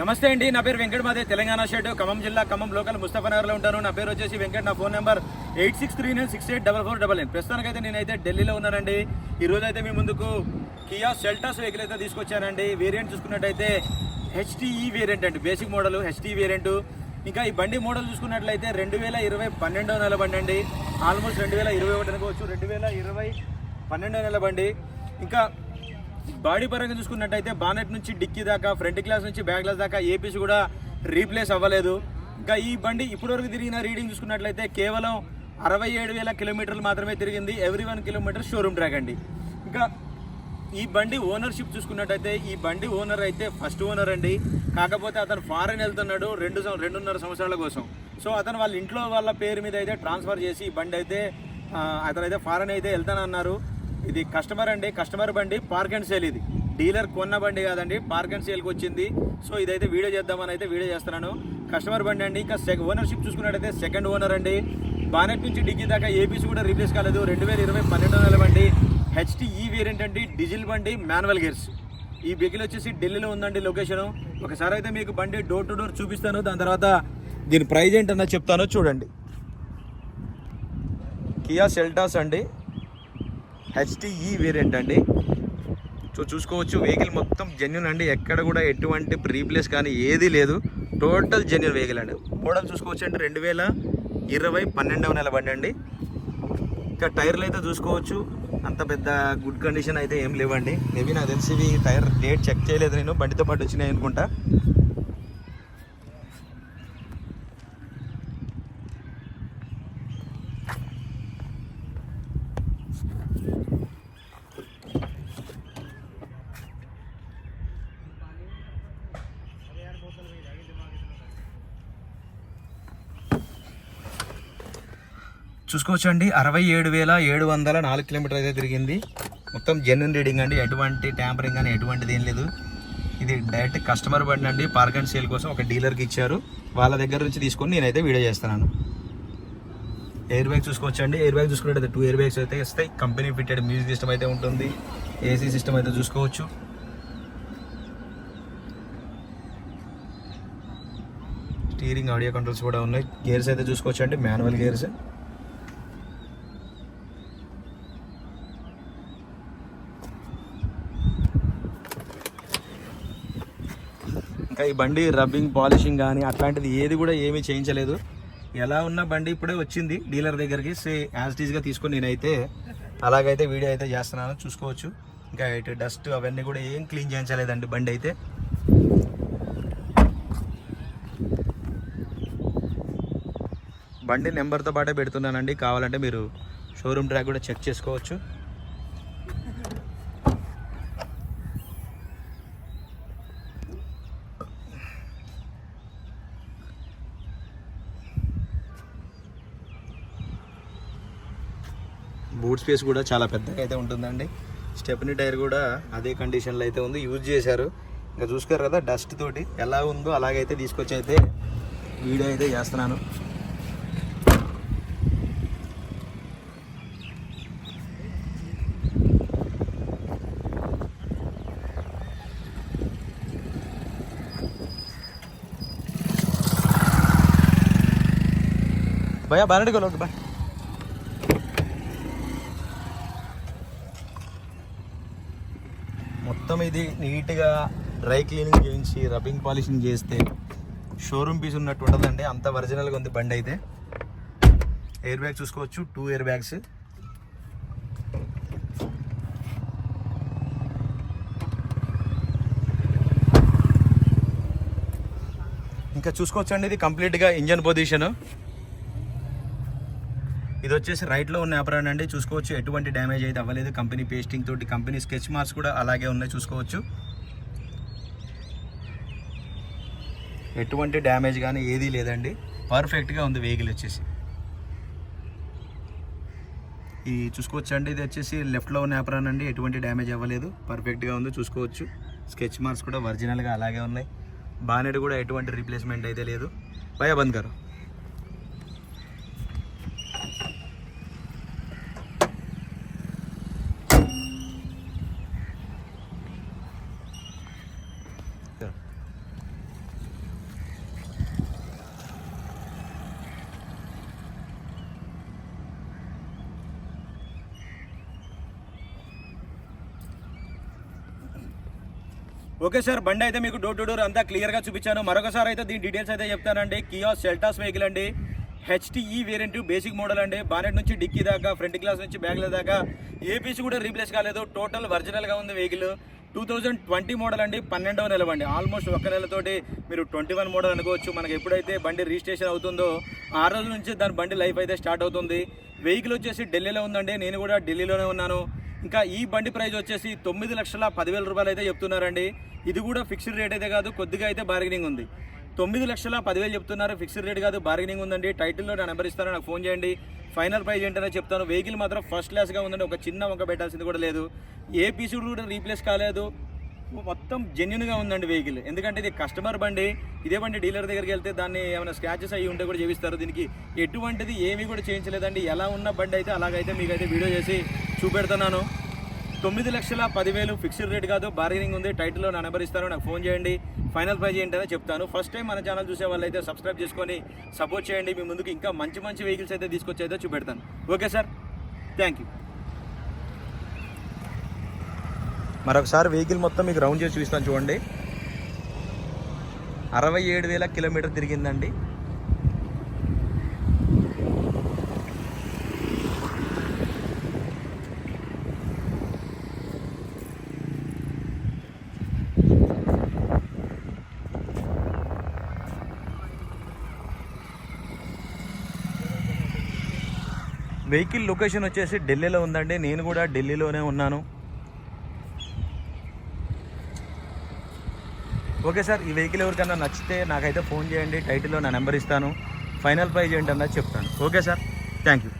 నమస్తే అండి నా పేరు వెంకట మాదే తెలంగాణ షెడ్ ఖమ్మం జిల్లా ఖమ్మం లోకల్ ముస్తఫానగర్లో ఉంటాను. నా పేరు వచ్చేసి వెంకట్ నా phone number eight six three nine six eight double four double nine. ప్రస్తుతానికైతే నేనైతే ఢిల్లీలో ఉన్నానండి. ఈ రోజు అయితే మీ ముందుకు కియా సెల్టాస్ వెహికల్ అయితే తీసుకొచ్చానండి. వేరియంట్ చూసుకున్నట్టయితే హెచ్టీఈ వేరియంట్ అండి. బేసిక్ మోడల్ హెచ్టీ వేరియంట్ ఇంకా ఈ బండి మోడల్ చూసుకున్నట్లయితే రెండు వేల ఇరవై పన్నెండో నెల బండి అండి. ఆల్మోస్ట్ రెండు వేల ఇరవై ఒకటి అనుకోవచ్చు. రెండు వేల ఇరవై పన్నెండో నెల బండి. ఇంకా బాడీ పరంగా చూసుకున్నట్టయితే బానెట్ నుంచి డిక్కీ దాకా ఫ్రంట్ గ్లాస్ నుంచి బ్యాక్ గ్లాస్ దాకా ఏ పీస్ కూడా రీప్లేస్ అవ్వలేదు. ఇంకా ఈ బండి ఇప్పటివరకు తిరిగిన రీడింగ్ చూసుకున్నట్లయితే కేవలం అరవై ఏడు వేల కిలోమీటర్లు మాత్రమే తిరిగింది. Every one kilometer showroom track అండి. ఇంకా ఈ బండి ఓనర్షిప్ చూసుకున్నట్టయితే ఈ బండి ఓనర్ అయితే ఫస్ట్ ఓనర్ అండి. కాకపోతే అతను ఫారెన్ వెళ్తున్నాడు రెండు రెండున్నర సంవత్సరాల కోసం. సో అతను వాళ్ళ ఇంట్లో వాళ్ళ పేరు మీద అయితే ట్రాన్స్ఫర్ చేసి ఈ బండి అయితే అతనైతే అయితే ఫారెన్ అయితే వెళ్తానన్నారు. ఇది కస్టమర్ అండి కస్టమర్ బండి పార్క్ అండ్ సేల్ ఇది. డీలర్ కొన్న బండి కాదండి పార్క్ అండ్ సేల్కి వచ్చింది. సో ఇదైతే వీడియో చేద్దామని అయితే వీడియో చేస్తున్నాను. కస్టమర్ బండి అండి ఇంకా సెక్ ఓనర్షిప్ చూసుకున్నట్టయితే సెకండ్ ఓనర్ అండి. బానెట్ నుంచి డిగ్గీ దాకా ఏపీసీ కూడా రీప్లేస్ కాలేదు. రెండు వేల ఇరవై పన్నెండు నెల బండి హెచ్టీఈ వేరియంట్ అండి డీజిల్ బండి మాన్యువల్ గేర్స్ ఈ వెహికల్ వచ్చేసి ఢిల్లీలో ఉందండి లొకేషన్ ఒకసారి అయితే మీకు బండి డోర్ టు డోర్ చూపిస్తాను. దాని తర్వాత దీని ప్రైజ్ ఏంటన్నా చెప్తాను చూడండి. కియా సెల్టాస్ అండి. హెచ్టిఈ వేరియంట్ అండి. సో చూసుకోవచ్చు వెహికల్ మొత్తం జెన్యున్ అండి. ఎక్కడ కూడా ఎటువంటి రీప్లేస్ కానీ ఏదీ లేదు. టోటల్ జెన్యున్ వెహికల్ అండి. మోడల్ చూసుకోవచ్చు అంటే రెండు వేల ఇరవై పన్నెండవ నెల బండి అండి. ఇంకా టైర్లు అయితే చూసుకోవచ్చు. అంత పెద్ద గుడ్ కండిషన్ అయితే ఏం లేవండి. మేబీ నాకు తెలిసి టైర్ డేట్ చెక్ చేయలేదు నేను. బండితో పాటు వచ్చినాయి అనుకుంటా. చూసుకోవచ్చండి. అరవై ఏడు వేల ఏడు వందల నాలుగు కిలోమీటర్ అయితే తిరిగింది. మొత్తం జెన్యున్ రీడింగ్ అండి. ఎటువంటి ట్యాంపరింగ్ కానీ ఎటువంటిది ఏం లేదు. ఇది డైరెక్ట్ కస్టమర్ బండి అండి. పార్క్ అండ్ సేల్ కోసం ఒక డీలర్కి ఇచ్చారు. వాళ్ళ దగ్గర నుంచి తీసుకొని నేనైతే వీడియో చేస్తున్నాను. ఎయిర్ బ్యాగ్ చూసుకోవచ్చండి. ఎయిర్ బ్యాగ్ చూసుకున్నట్టయితే టూ ఎయిర్ బ్యాగ్స్ అయితే ఇస్తాయి కంపెనీ ఫిట్టెడ్ మ్యూజిక్ సిస్టమ్ అయితే ఉంటుంది. ఏసీ సిస్టమ్ అయితే చూసుకోవచ్చు. స్టీరింగ్ ఆడియో కంట్రోల్స్ కూడా ఉన్నాయి. గేర్స్ అయితే చూసుకోవచ్చు అండి మాన్యువల్ గేర్స్. ఇంకా ఈ బండి రబ్బింగ్ పాలిషింగ్ కానీ అట్లాంటిది ఏది కూడా ఏమీ చేయించలేదు. ఎలా ఉన్న బండి ఇప్పుడే వచ్చింది డీలర్ దగ్గరికి. సే యాజ్ టీజ్గా తీసుకొని నేనైతే అలాగైతే వీడియో అయితే చేస్తున్నాను. చూసుకోవచ్చు. ఇంకా ఇటు డస్ట్ అవన్నీ కూడా ఏం క్లీన్ చేయించలేదండి బండి అయితే. బండి నెంబర్తో పాటే పెడుతున్నానండి. కావాలంటే మీరు షోరూమ్ ట్రాక్ కూడా చెక్ చేసుకోవచ్చు. బూట్ స్పేస్ కూడా చాలా పెద్దగా అయితే ఉంటుందండి. స్టెప్నీ టైర్ కూడా అదే కండిషన్లో అయితే ఉంది. యూజ్ చేశారు. ఇంకా చూసుకోరు కదా డస్ట్ తోటి ఎలా ఉందో అలాగైతే తీసుకొచ్చి అయితే వీడియో అయితే చేస్తున్నాను. భయ బాగా కొలవద్దు బా. మొత్తం ఇది నీట్గా డ్రై క్లీనింగ్ చేయించి రబ్బింగ్ పాలిషింగ్ చేస్తే షోరూమ్ పీస్ ఉన్నట్టు ఉండదండి. అంత ఒరిజినల్గా ఉంది బండి అయితే. ఎయిర్ బ్యాగ్ చూసుకోవచ్చు టూ ఎయిర్ బ్యాగ్స్ ఇంకా చూసుకోవచ్చు అండి ఇది కంప్లీట్గా ఇంజన్ పొజిషన్ ఇది వచ్చేసి రైట్లో ఉన్న అపరాన్ అండి. చూసుకోవచ్చు ఎటువంటి డ్యామేజ్ అయితే అవ్వలేదు. కంపెనీ పేస్టింగ్ తోటి కంపెనీ స్కెచ్ మార్క్స్ కూడా అలాగే ఉన్నాయి. చూసుకోవచ్చు. ఎటువంటి డ్యామేజ్ కానీ ఏదీ లేదండి. పర్ఫెక్ట్గా ఉంది వెహికల్ వచ్చేసి. ఈ చూసుకోవచ్చు అండి. ఇది వచ్చేసి లెఫ్ట్లో ఉన్న అపరాన్ అండి. ఎటువంటి డ్యామేజ్ అవ్వలేదు. పర్ఫెక్ట్గా ఉంది. చూసుకోవచ్చు. స్కెచ్ మార్క్స్ కూడా ఒరిజినల్గా అలాగే ఉన్నాయి. బానెట్ కూడా ఎటువంటి రీప్లేస్మెంట్ అయితే లేదు. భయ బంద్ గారు. ఓకే సార్ బండి అయితే మీకు డోర్ టు డోర్ అంతా క్లియర్గా చూపించాను. మరొకసారి అయితే దీని డీటెయిల్స్ అయితే చెప్తానండి. కియా సెల్టాస్ వెహికల్ అండి. హెచ్టిఈ వేరియంట్ బేసిక్ మోడల్ అండి. బానెట్ నుంచి డిక్కీ దాకా ఫ్రంట్ గ్లాస్ నుంచి బ్యాగ్ల దాకా. ఏ పీస్ కూడా రీప్లేస్ కాలేదు. టోటల్ ఒరిజినల్గా ఉంది vehicle two thousand twenty model అండి. పన్నెండవ నెల అండి ఆల్మోస్ట్ ఒక్క నెలతోటి మీరు ట్వంటీ వన్ మోడల్ అనుకోవచ్చు. మనకి ఎప్పుడైతే బండి రిజిస్ట్రేషన్ అవుతుందో ఆ రోజు నుంచి దాని బండి లైఫ్ అయితే స్టార్ట్ అవుతుంది. వెహికల్ వచ్చేసి ఢిల్లీలో ఉందండి. నేను కూడా ఢిల్లీలోనే ఉన్నాను. ఇంకా ఈ బండి ప్రైజ్ వచ్చేసి తొమ్మిది లక్షల పదివేల రూపాయలు అయితే చెప్తున్నారండి. ఇది కూడా ఫిక్స్డ్ రేట్ అయితే కాదు కొద్దిగా అయితే బార్గెనింగ్ ఉంది. తొమ్మిది లక్షల పదివేలు చెప్తున్నారు ఫిక్స్డ్ రేట్ కాదు బార్గెనింగ్ ఉందండి. టైటిల్లో నా నెంబర్ ఇస్తాను నాకు ఫోన్ చేయండి. ఫైనల్ ప్రైజ్ ఏంటనే చెప్తాను. వెహికల్ మాత్రం ఫస్ట్ క్లాస్గా ఉందండి. ఒక చిన్న వంక పెట్టాల్సింది కూడా లేదు. ఏ పీస్ కూడా రీప్లేస్ కాలేదు. మొత్తం జెన్యున్గా ఉందండి వెహికల్ ఎందుకంటే ఇది కస్టమర్ బండి. ఇదే బండి డీలర్ దగ్గరికి వెళ్తే దాన్ని ఏమైనా స్క్రాచెస్ అయ్యి ఉంటే కూడా చేపిస్తారు. దీనికి ఎటువంటిది ఏమీ కూడా చేయించలేదండి. ఎలా ఉన్న బండి అయితే అలాగైతే మీకైతే వీడియో చేసి చూపెడుతున్నాను తొమ్మిది లక్షల పదివేలు ఫిక్స్డ్ రేట్ కాదు బార్గెనింగ్ ఉంది టైటిల్లో నా నెంబర్ ఇస్తాను నాకు ఫోన్ చేయండి. ఫైనల్ ప్రైజ్ ఏంటనే చెప్తాను. ఫస్ట్ టైం మన ఛానల్ చూసే వాళ్ళు అయితే సబ్స్క్రైబ్ చేసుకొని సపోర్ట్ చేయండి. మీ ముందుకు ఇంకా మంచి మంచి వెహికల్స్ అయితే తీసుకొచ్చి అయితే చూపెడతాను. Okay sir? Thank you. మరొకసారి వెహికల్ మొత్తం మీకు రౌండ్ చేసి చూపిస్తాను చూడండి. అరవై ఏడు వేల కిలోమీటర్ తిరిగిందండి. వెహికల్ లొకేషన్ వచ్చేసి ఢిల్లీలో ఉందండి. నేను కూడా ఢిల్లీలోనే ఉన్నాను. ఓకే సార్ ఈ వెహికల్ ఎవరికైనా నచ్చితే నాకైతే ఫోన్ చేయండి. టైటిల్లో నా నెంబర్ ఇస్తాను. ఫైనల్ ప్రైజ్ ఏంటన్నది చెప్తాను. Okay sir thank you.